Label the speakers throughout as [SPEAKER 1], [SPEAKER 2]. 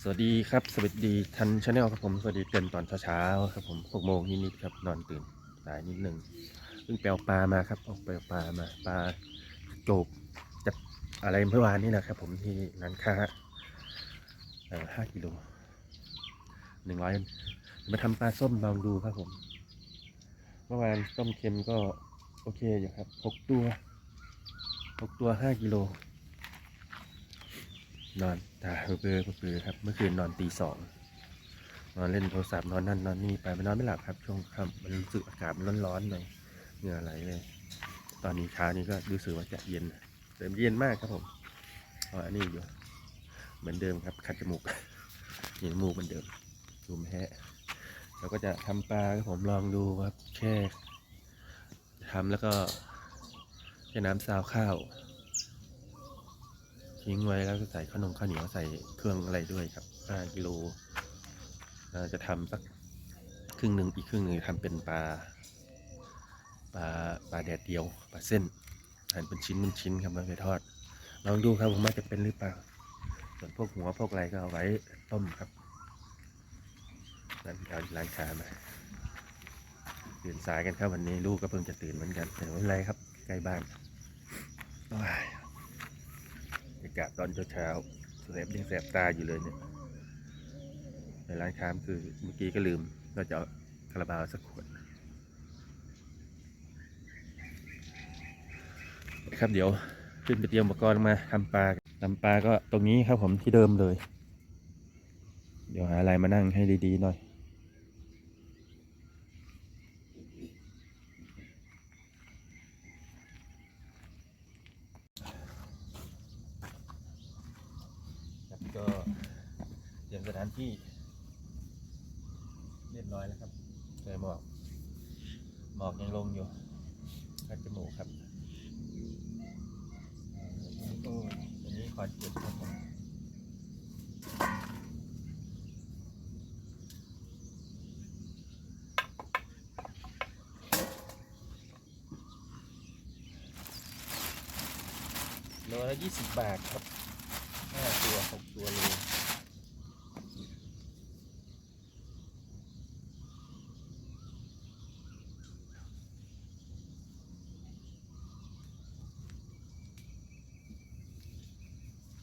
[SPEAKER 1] สวัสดีครับ สวัสดีทันชาแนลครับผม สวัสดีเตือนตอนเช้าๆครับผมหกโมงนิดๆครับ นอนตื่นสายนิดหนึ่งเพิ่งไปเอาปลามาครับออกไปเอาปลามาปลาโจบจับอะไรเมื่อวานนี่นะครับ ผมที่ร้านค้าเอ่อห้ากิโลหนึ่งร้อยมาทำปลาส้มลองดูครับผม เมื่อวานต้มเค็มก็โอเคอยู่ครับหกตัวหกตัวห้ากิโลนอน ตาเบื่อเบื่อครับ เมื่อคืนนอนตีสองนอนเล่นโทรศัพท์นอนนั่นนอนนี่ไปไม่นอนไม่หลับครับ ช่วงค่ำมันรู้สึกอากาศมันร้อนๆหน่อยเหงื่อไหลเลย ตอนนี้เช้านี้ก็รู้สึกว่าจะเย็นเริ่มเย็นมากครับผมอ๋ออันนี้อยู่เหมือนเดิมครับ ขัดจมูกเห็นมูกเหมือนเดิมดูแม่เราก็จะทำปลาครับผมลองดูครับแค่ทำแล้วก็แค่น้ำซาวข้าว ทิ้งไว้แล้วก็ใส่ข้าวนมข้าวเหนียวใส่เครื่องอะไรด้วยครับ5กิโลจะทำสักครึ่งหนึ่งอีกครึ่งหนึ่งทำเป็นปลาปลาปลาแดดเดียวปลาเส้นหั่นเป็นชิ้นเป็นชิ้นครับมาไปทอดลองดูครับผมว่าจะเป็นหรือเปล่าส่วนพวกหัวพวกอะไรก็เอาไว้ต้มครับนั่นเอาร้านค้ามาตื่นสายกันครับวันนี้ลูกก็เพิ่งจะตื่นเหมือนกันแต่ไม่เป็นไรครับใกล้บ้านบรรย กาศตอนเช้าๆแสบยังแสบตาอยู่เลยเนี่ยในร้านค้ามคือเมื่อกี้ก็ลืมเราจะคาราบาวสักขวดครับเดี๋ยวขึ้นไปเตรียมอุปกรณ์มาทำปลาทำปลาก็ตรงนี้ครับผมที่เดิมเลย เดี๋ยวหาอะไรมานั่งให้ดีๆหน่อย ครับก็เตรียมส ถานที่ เรียบร้อยแล้วครับเจอหมอกหมอกยังลงอยู่คัดจมูกครับอ่าโอ้ยตัวนี้ขอจุดครับผมโลละยี่สิบบาทครับห้าตัวหกตัวเลย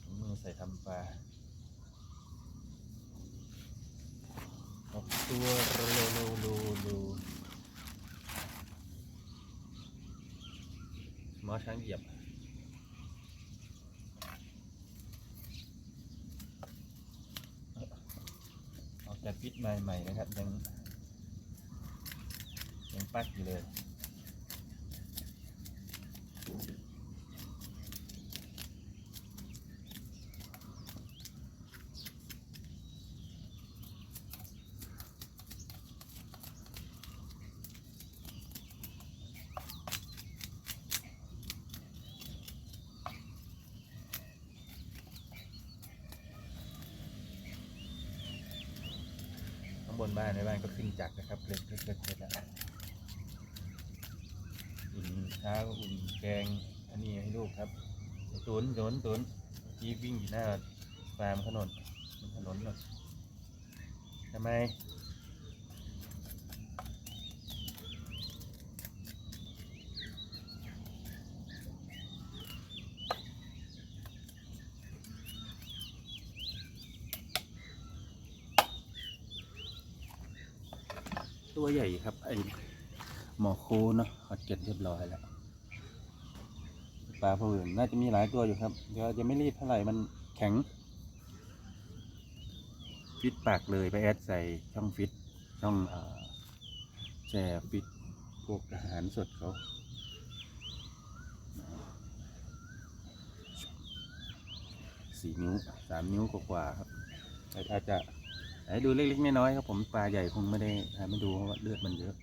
[SPEAKER 1] ถุงมือใส่ทำปลาหก ตัวโลโลโลโลหมอช้างเหยียบออกจากปิดใหม่ๆนะครับ ยังยังปักอยู่เลย นบ้านในบ้านก็ขึ้นจักรนะครับเล็กเล็กเล็กเล็กแล้วอุ่นเช้าอุ่นแกงอันนี้ให้ลูกครับตุนตุนตุนที่วิ่งอยู่หน้าฟาร์มถนนบนถนนหน่อยทำไม ใหญ่ครับไอหมอโคเนาะเขาเก็บเรียบร้อยแล้วปลาพวกอื่นน่าจะมีหลายตัวอยู่ครับเดี๋ยวจะไม่รีบเท่าไหร่มันแข็ง ฟิตปากเลยไปแอดใส่ช่องฟิตช่องอแช่ฟิตพวกอาหารสดเขาสี่นิ้วสามนิ้วกว่าๆครับอาจจะ ให้ดูเล็กๆน้อยๆครับผมปลาใหญ่คงไม่ได้ทำให้ดูเพราะว่าเลือดมันเยอะ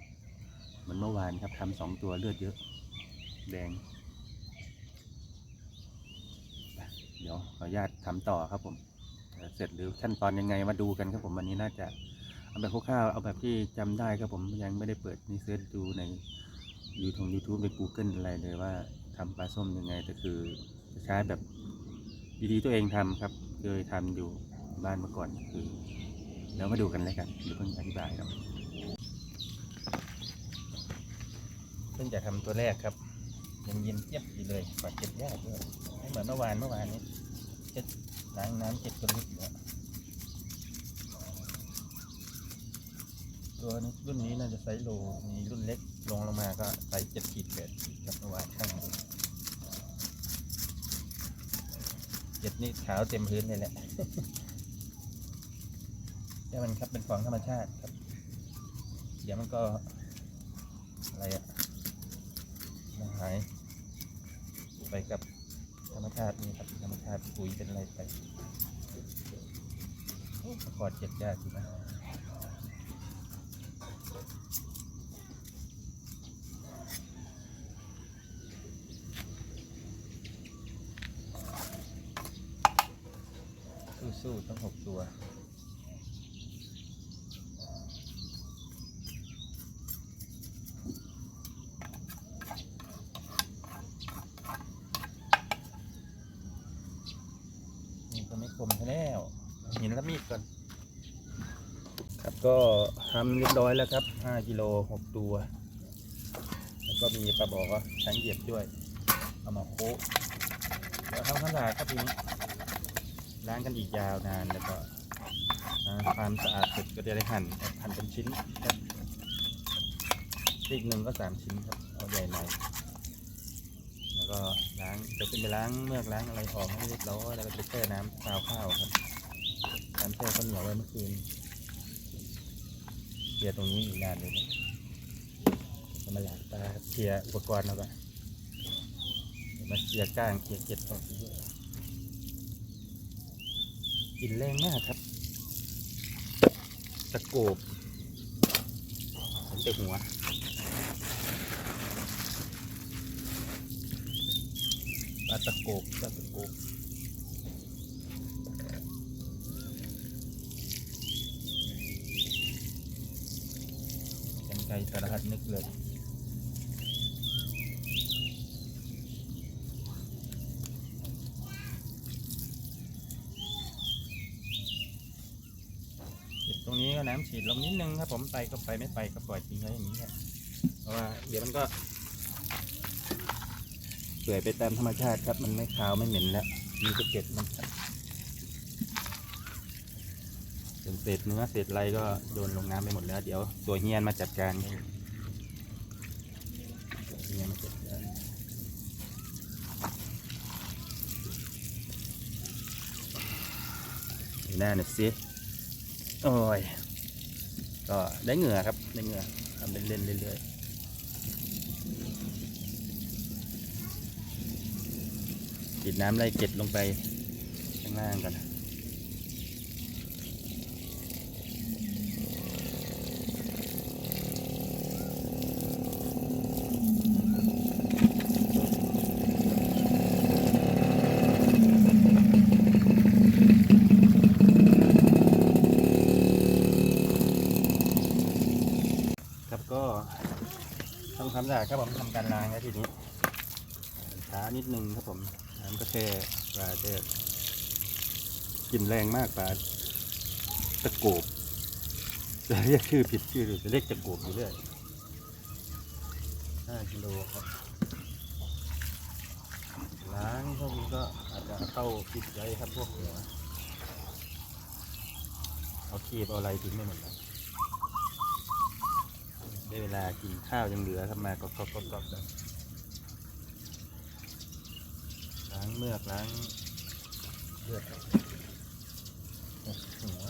[SPEAKER 1] เหมือนเมื่อวานครับทำสองตัวเลือดเยอะ แดงเดี๋ยวขออนุญาตทำต่อครับผมเสร็จหรือขั้นตอนยังไงมาดูกันครับผมวันนี้น่าจะเอาแบบคร่าวๆเอาแบบที่จำได้ครับผมยังไม่ได้เปิดนี่เสิร์ชดูในยูทงยูทูบใน Google อะไรเลยว่าทำปลาส้มยังไงแต่คือใช้แบบวิธีตัวเองทำครับเคยทำอยู่บ้านเมื่อก่อนคือ แล้วมาดูกันเลยกันเดี๋ยวเพิ่งอธิบายครับเพิ่งจะทำตัวแรกครับยังเย็นเจี๊ยบอยู่เลยกว่าเจ็ดยากด้วยไม่เหมือนเมื่อวานเมื่อวานนี้เจ็ดล้างน้ำเจ็ดคนลุกแล้วตัวนี้รุ่นนี้น่าจะไซส์โลมีรุ่นเล็กลงลงมาก็ไซส์เจ็ดขีดแปดขีดครับเมื่อวานข้างเจ็ดนี่ขาวเต็มพื้นเลยแหละ นี่มันครับเป็นของธรรมชาติครับ เดี๋ยวมันก็ อะไรอะมันหายไปกับธรรมชาตินี่ครับธรรมชาติปุ๋ยเป็นอะไรไปโอ้ประกดเจ็ดยากจริงนะสู้ๆต้องหกตัว นี่ก็ไม่คมซะแล้วหินละมีดก่อน ครับ ก็ทำเรียบร้อยแล้วครับ 5กิโล6ตัว แล้วก็มีปลาบอกช้างเหยียบด้วย เอามาโคแล้วทำความสะอาดครับทีนี้ล้างกันอีกยาวนานแล้วก็ความสะอาดเสร็จก็จะได้หั่นหั่นเป็นชิ้นครับซีกหนึ่งก็สามชิ้นครับ เอาใหญ่หน่อยแล้วก็ล้างจะขึ้นไปล้างเมือกล้างอะไรออกให้เรียบร้อยแล้วก็จะแช่น้ำซาวข้าวครับน้ำแช่ข้าวเหนียวไว้เมื่อคืน เคลียร์ตรงนี้อีกนานเลยนะจะมาหลากตาเคลียร์อุปกรณ์แล้วก็เดี๋ยวมาเคลียร์ก้างเคลียร์เก็ดออกด้วยกลินแรงมากครับ ตะโกบผมเตะหัวปลาตะโกบปลาตะโกบ กันไกรสารพัดนึกเลยตรงนี้ก็น้ำฉีดลงนิดนึงครับผมไปก็ไปไม่ไปก็ปล่อยทิ้งไว้อย่างนี้แหละเพราะว่าเดี๋ยวมันก็เปื่อยไปตามธรรมชาติครับมันไม่คาวไม่เหม็นแล้วมีสะเก็ดมัน ครับเป็นเศษเนื้อเศษอะไรก็โดนลงน้ำไปหมดแล้ว เดี๋ยวตัวเฮียนมาจัดการให้เฮียนมาจัดการหน้าหน่อยสิโอ้ยก็ได้เหงื่อครับได้เหงื่อทำเล่นๆเรื่อยๆฉีดน้ำไล่เก็ดลงไปข้างล่างกันครับก็ทำ ความสะอาดครับผมทำการล้างแล้วทีนี้ช้านิดนึงครับผมน้ำก็แค่ปลาจะกลิ่นแรงมากปลาตะโกบจะเรียกชื่อผิดชื่อหรือจะเรียกตะโกบอยู่เรื่อยห้ากิโลครับล้างพวกนี้ก็อาจจะเข้าปิดไว้ครับพวกหัวเอาคีบเอาอะไรทิ้งไม่หมดแล้ว ได้เวลากินข้าวยังเหลือครับมาก็ก็ก็ก็ก็ล้างเมือกล้างเลือดหัว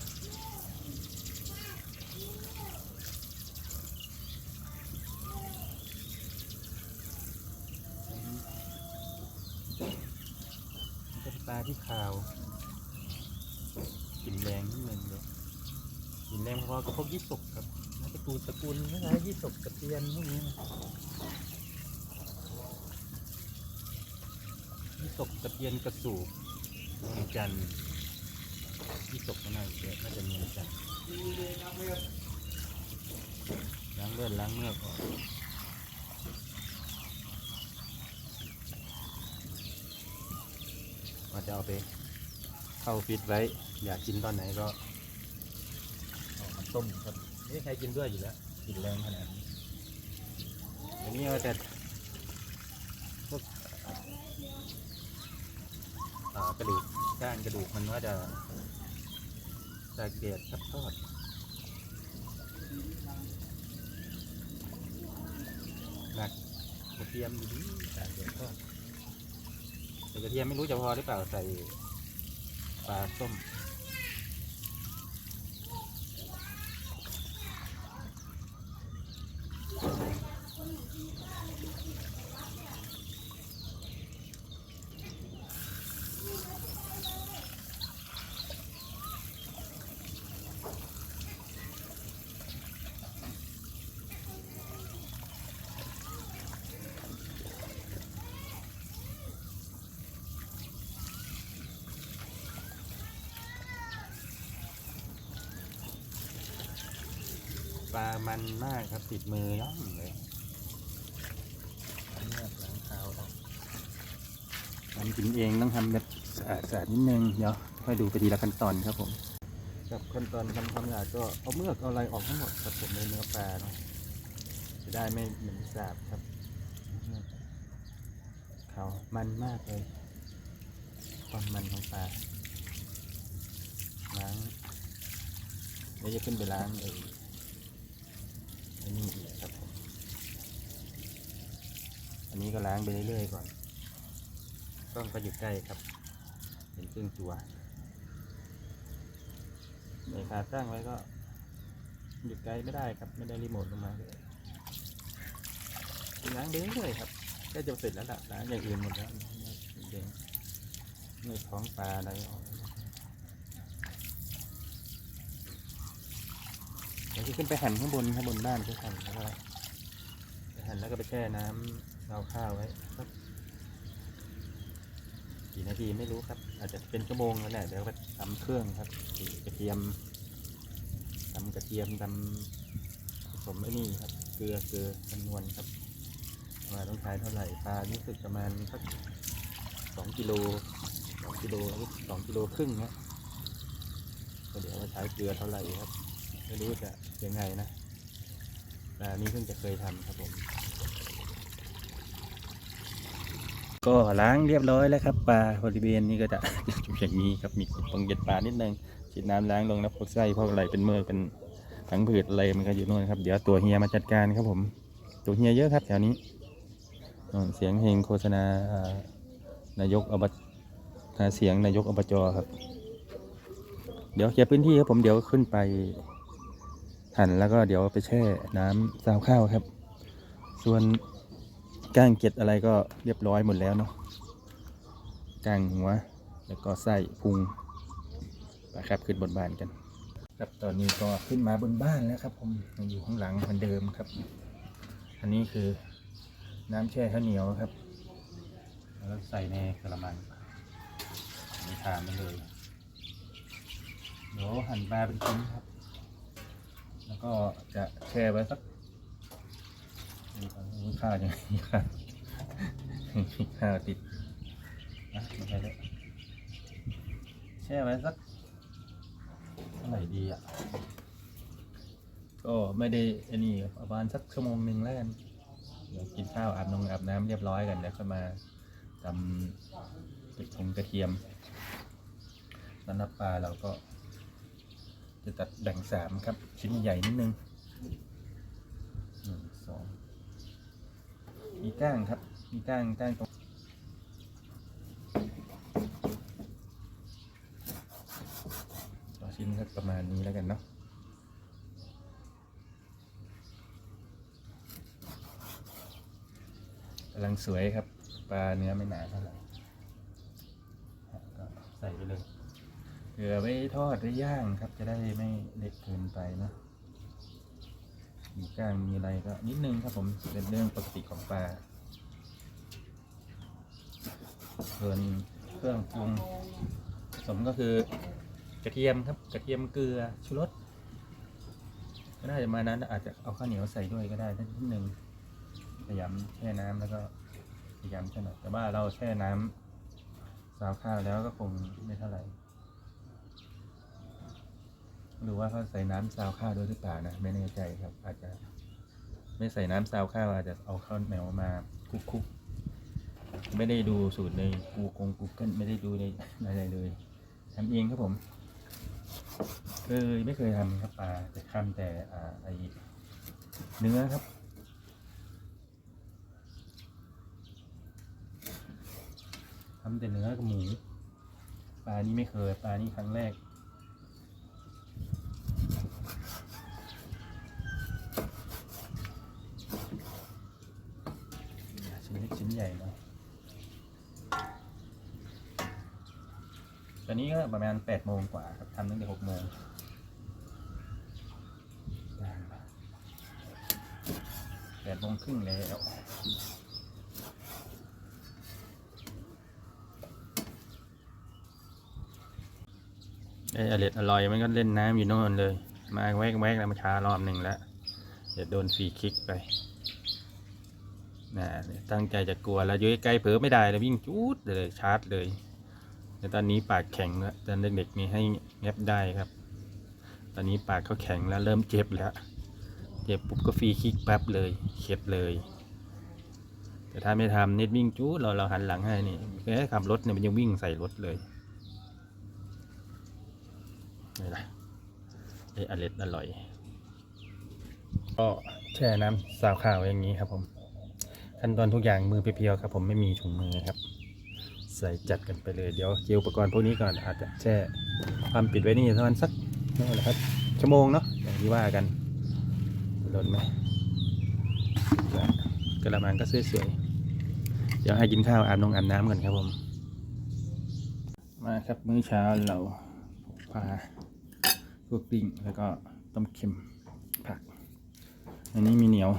[SPEAKER 1] เป็นปลาที่ขาวกลิ่นแรงนิดนึงเลยกลิ่นแรงพอๆกับพวกยี่สกครับ น่าจะกูลตระกูลไม่ใช่ยี่สกตะเพียนพวกนี้นะยี่สกตะเพียนกระสูบองจันทร์ยี่สกก็น่าจะเยอะน่าจะมืองจันทร์ล้างเลือดล้างเมือกออกว่าจะเอาไป
[SPEAKER 2] เข้าฟิตไว้ อยากกินตอนไหนก็ต้มครับ นี่ใครกินด้วยอยู่แล้วกินแรงขนาดนี้อันนี้ก็จะพวกกระดูกก้านกระดูกมันว่าจะจะเกลียดซับทอดหนักกระเทียมดีๆการเกลียดทอดแต่กระเทียมไม่รู้จะพอหรือเปล่าใส่ปลาส้ม นมากครับติดมือย่อมเลยอันนี้ล้างเท้าออกทำกินเองต้องทำแบบสะอาดสะอาดนิดนึงเดี๋ยวค่อยดูไปทีละขั้นตอนครับผมกับขั้นตอนทำความสะอาดก็เอาเมือกเอาอะไรออกทั้งหมดครับผมในเนื้อปลาเนาะจะได้ไม่เหม็นสาบครับเขามันมากเลย ความมันของปลาล้างเดี๋ยวจะขึ้นไปล้างเองอั นนี้อีกครับผมอันนี้ก็ล้างไปเรื่อยๆก่อนต้องก็อยู่ใกล้ครับเห็นครึ่งตัวในขาตั้งไว้ก็อยู่ไกลไม่ได้ครับ ไม่ได้รีโมทลงมาเลยล้างไปเรื่อยๆครับกล้จะเสร็จแล้วล่ะล้างอย่างอื่นหมดแล้วเดี๋ยวเนื้อท้องปลาอะไรออก เดี๋ยวจะขึ้นไปหั่นข้างบนข้างบนบ้านไปหั่นแล้วก็ไปหั่นแล้วก็ไปแช่น้ำเอาข้าวไว้สักกี่นาทีไม่รู้ครับ อาจจะเป็นชั่วโมงแล้วแหละเดี๋ยวก็ทำเครื่องครับกระเทียมทำกระเทียมทำผสมไอ้นี่ครับ เกลือเกลือจำนวนครับว่าต้องใช้เท่าไหร่ปลานี่สึกประมาณสักสองกิโลสองกิโลสองกิโลครึ่งนะก็เดี๋ยวว่าใช้เกลือเท่าไหร่ครับ ไม่รู้จะยังไงนะแต่นี้เพิ่งจะเคยทำครับผม ก็ล้างเรียบร้อยแล้วครับปลาบริเวณนี้ก็จะอยู่อย่างนี้ครับมีปงเย็ดปลานิดนึงฉีดน้ำล้างลงแล้วพวกไส้พวกอะไรเป็นเมือกเป็นถังผืดอะไรมันก็อยู่นู่นครับเดี๋ยวตัวเฮียมาจัดการครับผม ตัวเฮียเยอะครับแถวนี้เสียงเพลงโฆษณานายกอบจหาเสียงนายกอบจครับ เดี๋ยวเคลียร์พื้นที่ครับผมเดี๋ยวขึ้นไป หั่นแล้วก็เดี๋ยวไปแช่น้ำซาวข้าวครับ ส่วนก้างเก็ดอะไรก็เรียบร้อยหมดแล้วเนาะก้างหัว แล้วก็ไส้พุงไปครับขึ้นบนบ้านกัน ครับตอนนี้ก็ขึ้นมาบนบ้านแล้วครับ ผมยังอยู่ข้างหลังเหมือนเดิมครับ อันนี้คือน้ำแช่ข้าวเหนียวครับ แล้วใส่ในกระมังนี่ทานได้เลยเดี๋ยวหั่นปลาเป็นชิ้นครับ แล้วก็จะแช่ไว้สักนี่ครับมีข้าวยังมีข้าวมีข้าติดนะไม่ใช่เลยแช่ไว้สักเท่าไหร่ดีอะ ก็ไม่ได้อันนี้ประมาณสักชั่วโมงหนึ่งแล้วกันเดี๋ยวกินข้าวอาบนงอาบน้ำเรียบร้อยกันเดี๋ยวค่อยมาทำเป็ดผงกระเทียมสำหรับปลาเราก็ จะตัดแบ่งสามครับ ชิ้นใหญ่นิดนึงหนึ่งสองมีก้างครับ มีก้างก้างตรงต่อชิ้นประมาณนี้แล้วกันเนาะกำลังสวยครับ ปลาเนื้อไม่หนาเท่าไหร่ก็ใส่ไปเลย ผื่อไว้ทอดไว้ย่างครับ จะได้ไม่เล็กเกินไปนะมีก้างมีอะไรก็นิดนึงครับผมเป็นเรื่องปกติของปลาส่วนเครื่องปรุงผสมก็คือกระเทียมครับกระเทียมเกลือชูรสก็น่าจะมานั้นอาจจะเอาข้าวเหนียวใส่ด้วยก็ได้นิดนึงพยายามแช่น้ำแล้วก็พยายามแช่หน่อยแต่ว่าเราแช่น้ำซาวข้าวแล้วก็คงไม่เท่าไหร่ หรือว่าเขาใส่น้ำซาวข้าวด้วยหรือเปล่านะไม่แน่ใจครับ อาจจะ ไม่ใส่น้ำซาวข้าวอาจจะเอาข้าวเหนียวมาคลุกๆไม่ได้ดูสูตรในกูกงกูเกิลไม่ได้ดูในอะไรเลยทำเองครับผมเคยไม่เคยทำครับปลาแต่ทำแต่อ่าไอเนื้อครับทำแต่เนื้อกับหมูปลานี่ไม่เคยปลานี่ครั้งแรก ชิ้นเล็กชิ้นใหญ่เนาะ ตอนนี้ก็ประมาณแปดโมงกว่าครับทำตั้งแต่หกโมงแปดโมงครึ่งแล้วไอ้อร่อยอร่อยมันก็เล่นน้ำอยู่โน่นเลย มาแวกแวกแล้วมาช้ารอบหนึ่งแล้วเดี๋ยวโดนฟรีคิกไปน่ะตั้งใจจะกลัวแล้วอยุ้ยใกล้เผลอไม่ได้แล้ววิ่งจูดเลยชาร์จเลย แต่ตอนนี้ปากแข็งแล้วตอนเด็กๆนี่ให้แงบได้ครับ ตอนนี้ปากเขาแข็งแล้วเริ่มเจ็บแล้ว เจ็บปุ๊บก็ฟรีคิกแป๊บเลยเข็ดเลย แต่ถ้าไม่ทำเนิดวิ่งจูดเราเราหันหลังให้นี่แค่ขับรถเนี่ยมันยังวิ่งใส่รถเลยนี่นะไออร่อยอร่อย ก็แช่น้ำซาวข้าวอย่างนี้ครับผมขั้นตอนทุกอย่างมือเพียวๆครับผมไม่มีถุงมือครับ ใส่จัดกันไปเลยเดี๋ยวเกี่ยวอุปกรณ์พวกนี้ก่อนอาจจะแช่ความปิดไว้นี่ประมาณสักนี่นแหละครับชั่วโมงเนาะอย่างที่ว่ากันหล่นไหมกระมังก็สวยๆเดี๋ยวให้กินข้าวอาบนงอาบน้ำกันครับผม มาครับมื้อเช้าเราปลาลวกปิ้งแล้วก็ต้มเค็มผัก อันนี้มีเหนียว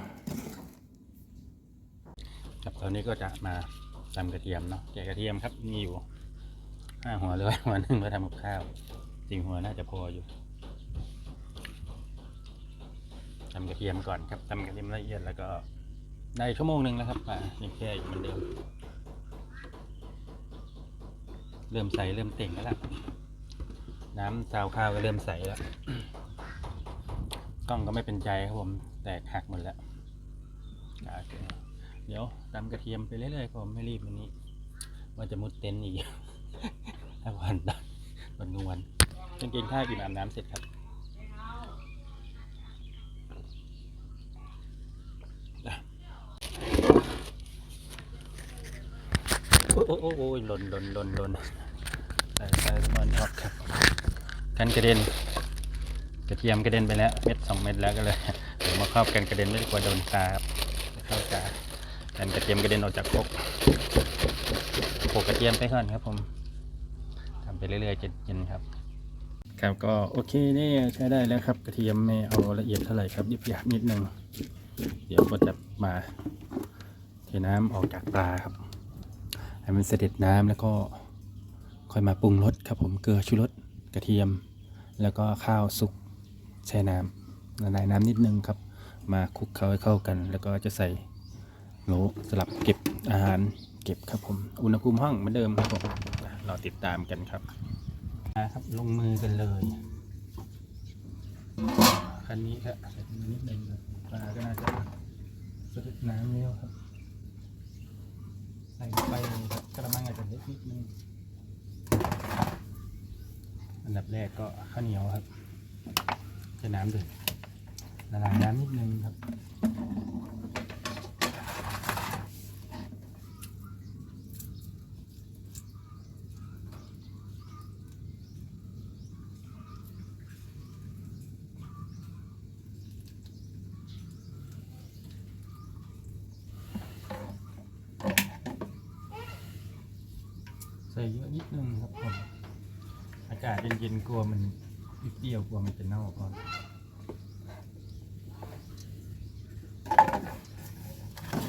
[SPEAKER 2] ครับตอนนี้ก็จะมา ตำกระเทียมเนาะแกะกระเทียมครับมีอยู่ห้าหัวเลยหัวหนึ่งมาทำกับข้าวจริงหัวน่าจะพออยู่ตำกระเทียมก่อนครับตำกระเทียมละเอียดแล้วก็ได้ชั่วโมงหนึ่งแล้วครับป่ายังแค่อยู่เหมือนเดิม เริ่มใสเริ่มเต่งแล้วล่ะน้ำซาวข้าวก็เริ่มใสแล้วกล้องก็ไม่เป็นใจครับผมแตกหักหมดแล้วโอเค เดี๋ยวตำกระเทียมไปเรื่อยๆผมไม่รีบวันนี้ว่าจะมุดเต็นท์อีกถ้าวันตอนวันกลางวันจนกินข้าวกินอาบน้ำเสร็จครับโอ้โอ้โอ้หล่นหล่นหล่นหล่นใส่ใส่มอนท็อปครับกันกระเด็น กระเทียมกระเด็นไปแล้ว เม็ดสองเม็ดแล้วก็เลยเดี๋ยวมาครอบกันกระเด็นไม่ด้กลัวโดนตาครับเข้าตา กันกระเทียมกระเด็นออกจากครกโขกกระเทียมไปก่อนครับผมทำไปเรื่อยๆจนเย็นครับ ครับก็โอเคนี่ใช้ได้แล้วครับ กระเทียมไม่เอาละเอียดเท่าไหร่ครับหยาบนิดนึงเดี๋ยวก็จะมาเทน้ำออกจากปลาครับ ให้มันเสด็จน้ำแล้วก็ค่อยมาปรุงรสครับผมเกลือชูรสกระเทียม แล้วก็ข้าวสุกแช่น้ำละลายน้ำนิดนึงครับ มาคลุกเคล้าให้เข้ากัน แล้วก็จะใส่ โลสลับเก็บอาหารเก็บครับผม อุณหภูมิห้องเหมือนเดิมครับผมเราติดตามกันครับมาครับลงมือกันเลยคันนี้ครับใส่มือนิดนึงปลาก็น่าจะสะดุดน้ำแล้วครับใส่ไปครับกระมังอาจจะเล็กนิดนึงอันดับแรกก็ข้าวเหนียวครับใช้น้ำเดือดละลายน้ำนิดนึงครับ ใส่เยอะนิดนึงครับผม อากาศเย็นๆก ลัวมันเปรี้ยวกลัวมันจะเน่าก่อน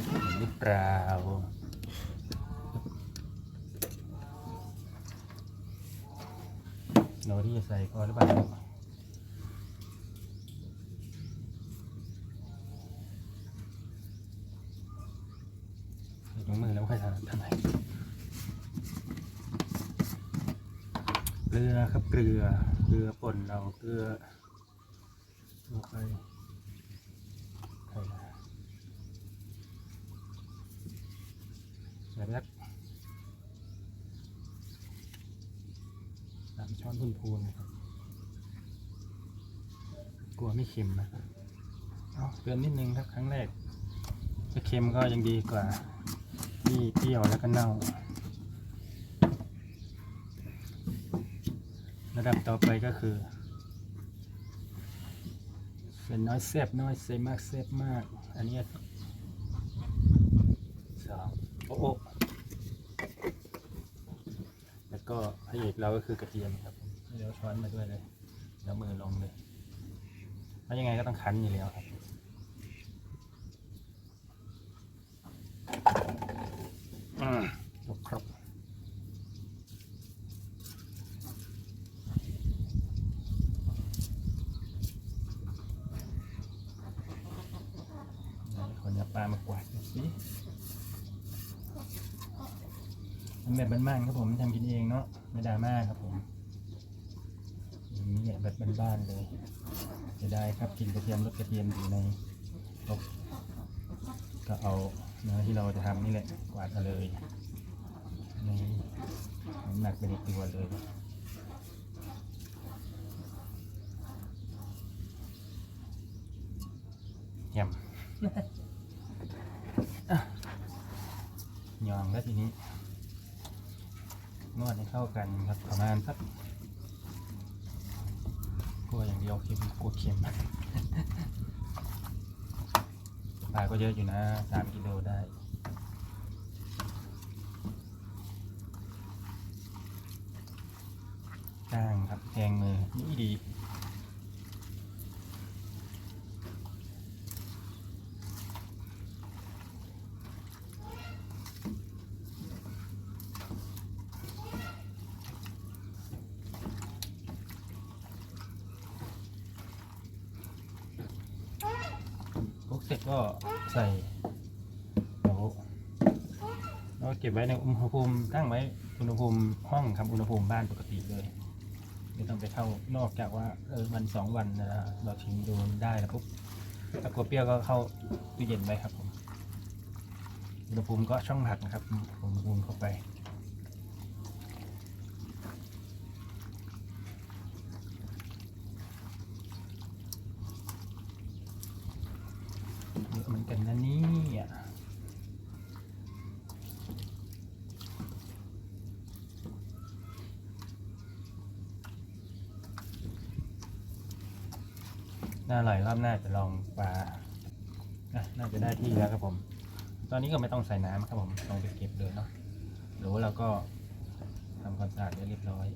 [SPEAKER 2] เห็นหรือเปล่าเราที่จะใส่พอหรือเปล่าใส่ถุงมือแล้วค่อยทำทำไม เกลือครับเกลือเกลือป่นเราเกลือต่อไปไข่ลาใส่ไปสักสามช้อนพูนๆนะครับกลัวไม่เค็มนะเอาเกินนิดนึงครับครั้งแรกจะเค็มก็ยังดีกว่าที่เปรี้ยวแล้วก็เน่า ระดับต่อไปก็คือเส้นน้อยเซฟน้อยเซมากเซฟมาก อันนี้สองโอ้โอแล้วก็พระเอกเราก็คือกระเทียมครับเดี๋ยวช้อนมาด้วยเลยแล้วมือลงเลยเพราะยังไงก็ต้องคั้นอยู่แล้วครับ อืมครบครบไหนคนเอาปลามากวาดดูสิทำแบบบ้านๆครับผมทำกินเองเนาะไม่ดราม่าครับผมอย่างนี้เนี่ยแบบบ้านๆเลยจะได้ครับกินกระเทียมรสกระเทียมอยู่ในครกก็เอาเนื้อที่เราจะทำนี่แหละกวาดมาเลยนี่น้ำหนักเป็นอีกตัวเลยยำอะยองแล้วทีนี้ นวดให้เข้ากันครับประมาณสักกลัวอย่างเดียวเค็มกลัวเค็มปลาก็เยอะอยู่นะสามกิโลได้ก้างครับแทงมือนี่ดี คลุกเสร็จก็ใส่เดี๋ยวเราเก็ บไว้ในอุณหภูมิตั้งไว้อุณหภูมิห้องครับอุณหภูมิบ้านปกติเลยไม่ต้องไปเข้านอกจากว่าเออวันสองวันนะเราทิ้งดูได้แล้วปุ๊บถ้ากลัวเปรี้ยวก็เข้าตู้เย็นไว้ครับผมอุณหภูมิก็ช่องหักนะครับอุณหภูมิเข้าไปเหมือนกันนะเนี่ย น่าอร่อยรอบหน้าจะลองปลาน่าจะได้ที่แล้วครับผม ตอนนี้ก็ไม่ต้องใส่น้ำครับผมลองไปเก็บเลยเนาะหรือว่าเราก็ทำความสะอาดได้เรียบร้อย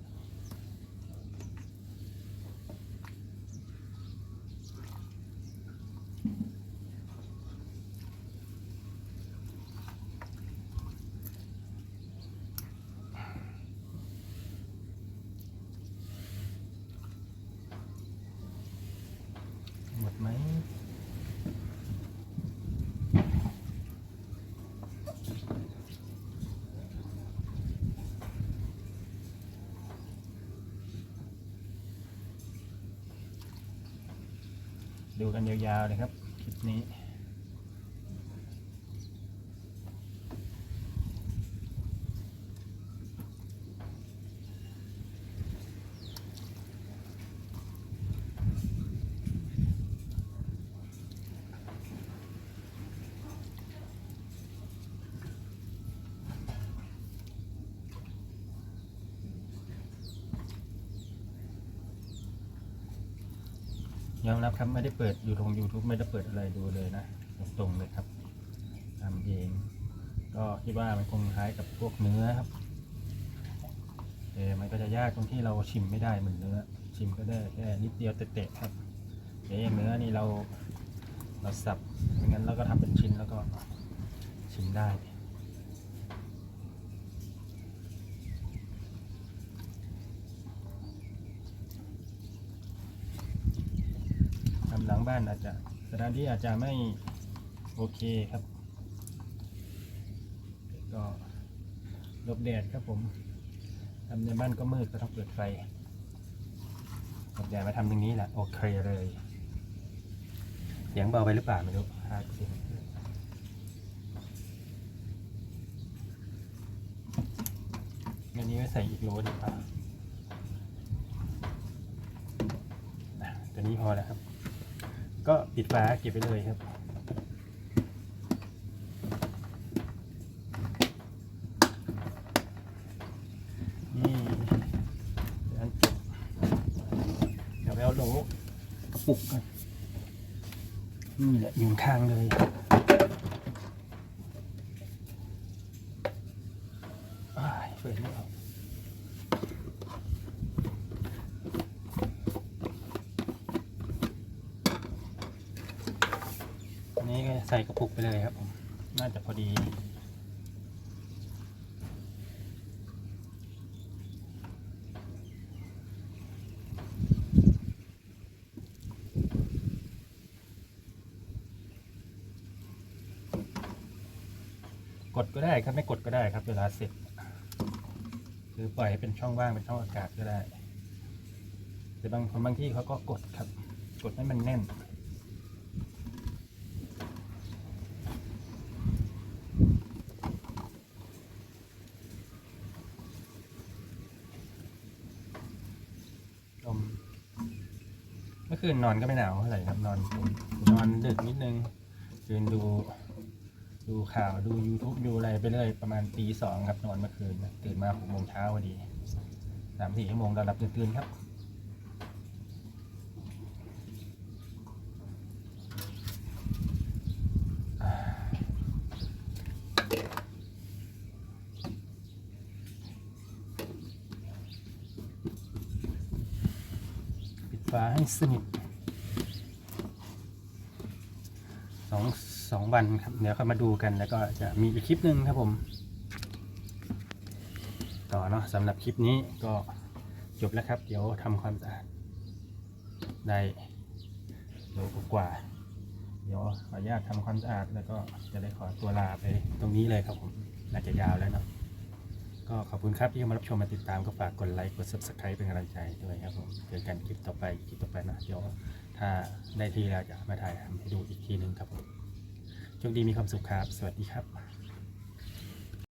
[SPEAKER 2] ไหมดูกันยาวๆเลยครับ คลิปนี้ ยอมรับครับไม่ได้เปิดอยู่ตรง YouTube ไม่ได้เปิดอะไรดูเลยนะ ตรงๆเลยครับทำเอง ก็คิดว่ามันคงคล้ายกับพวกเนื้อครับแต่มันก็จะยากตรงที่เราชิมไม่ได้เหมือนเนื้อ ชิมก็ได้แค่นิดเดียวเตะๆครับแต่อย่างเนื้อนี่เราเราสับไม่งั้นเราก็ทำเป็นชิ้นแล้วก็ชิมได้ ทำหลัง บ้านอาจจะสถานที่อาจจะไม่โอเคครับ ก็หลบแดดครับผมทำในบ้านก็มืดก็ต้องเปิดไฟหลบแดดมาทำตรงนี้แหละโอเคเลยสียงเบาไปหรือเปล่าไม่รู้ห้าสิบอันนี้ก็ใส่อีกโลดีกว่าตัวนี้พอแล้วครับ ก็ปิดฝาเก็บไปเลยครับ นี่เดี๋ยวอันจบเดี๋ยวไปเอาโหลกระปุกกันนี่แหละอยู่ข้างเลยอ้ายเปิดไม่ออกอันนี้ก็ใส่กระปุกไปเลยครับผมน่าจะพอดี กดก็ได้ครับไม่กดก็ได้ครับ เวลาเสร็จหรือปล่อยให้เป็นช่องว่างเป็นช่องอากาศก็ได้แต่บางคนบางที่เขาก็กดครับ กดให้มันแน่น ลมเมื่อคืนนอนก็ไม่หนาวเท่าไหร่ครับนอนนอนดึกนิดนึงยืนดู ดูข่าวดู YouTube ดูอะไรไปเรื่อยประมาณตีสองครับนอนเมื่อคืน ตื่นมาหกโมงเช้าพอดีสามสี่ชั่วโมงนอนหลับตื่นตื่นครับปิดฝาให้สนิท วันครับ เดี๋ยวเข้ามาดูกันแล้วก็จะมีอีกคลิปหนึ่งครับผม ต่อเนาะสำหรับคลิปนี้ก็จบแล้วครับ เดี๋ยวทำความสะอาดได้โลกว่า เดี๋ยวขออนุญาตทำความสะอาดแล้วก็จะได้ขอตัวลาไปตรงนี้เลยครับผมน่าจะยาวแล้วเนาะก็ขอบคุณครับที่มารับชมมาติดตามก็ฝากกดไลค์กด subscribe เป็นกำลังใจด้วยครับผมเจอกันคลิปต่อไปคลิปต่อไปนะเดี๋ยวถ้าได้ที่แล้วจะมาถ่ายทำให้ดูอีกทีหนึ่งครับผม โชคดีมีความสุขครับ สวัสดีครับ